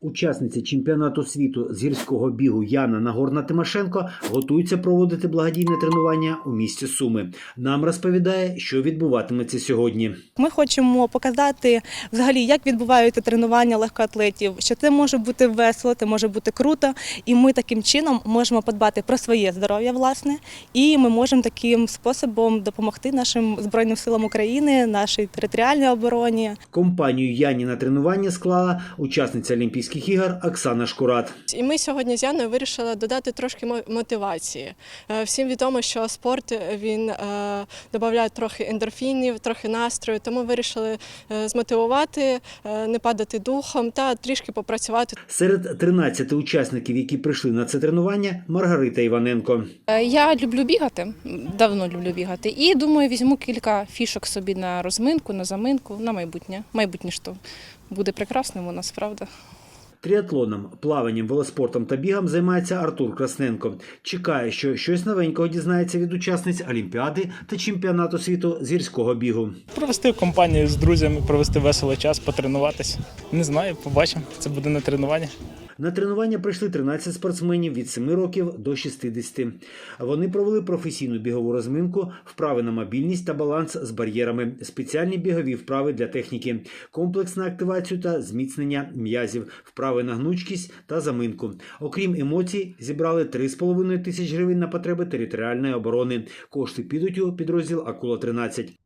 Учасниця чемпіонату світу з гірського бігу Яна Нагорна Тимошенко готується проводити благодійне тренування у місті Суми. Нам розповідає, що відбуватиметься сьогодні. Ми хочемо показати взагалі, як відбуваються тренування легкоатлетів, що це може бути весело, це може бути круто, і ми таким чином можемо подбати про своє здоров'я, власне, і ми можемо таким способом допомогти нашим збройним силам України, нашій територіальній обороні. Компанію Яні на тренування склала учасниця Олімпійських ігор Оксана Шкурат. І ми сьогодні з Яною вирішили додати трошки мо- мотивації. Е, Всім відомо, що спорт він е, додає трохи ендорфінів, трохи настрою. Тому вирішили е, змотивувати, не падати духом та трішки попрацювати. Серед 13 учасників, які прийшли на це тренування, Маргарита Іваненко. Я люблю бігати, давно люблю бігати, і думаю, візьму кілька фішок собі на розминку, на заминку, на майбутнє. Майбутнє що буде прекрасним у нас, правда. Тріатлоном, плаванням, велоспортом та бігом займається Артур Красненко. Чекає, що щось новенького дізнається від учасниць Олімпіади та чемпіонату світу з гірського бігу. Провести компанію з друзями, провести веселий час, потренуватись. Не знаю, побачимо. Це буде на тренуванні. На тренування прийшли 13 спортсменів від 7 років до 60. Вони провели професійну бігову розминку, вправи на мобільність та баланс з бар'єрами, спеціальні бігові вправи для техніки, комплексну активацію та зміцнення м'язів, вправи на гнучкість та заминку. Окрім емоцій, зібрали 3,5 тисяч гривень на потреби територіальної оборони. Кошти підуть у підрозділ Акула 13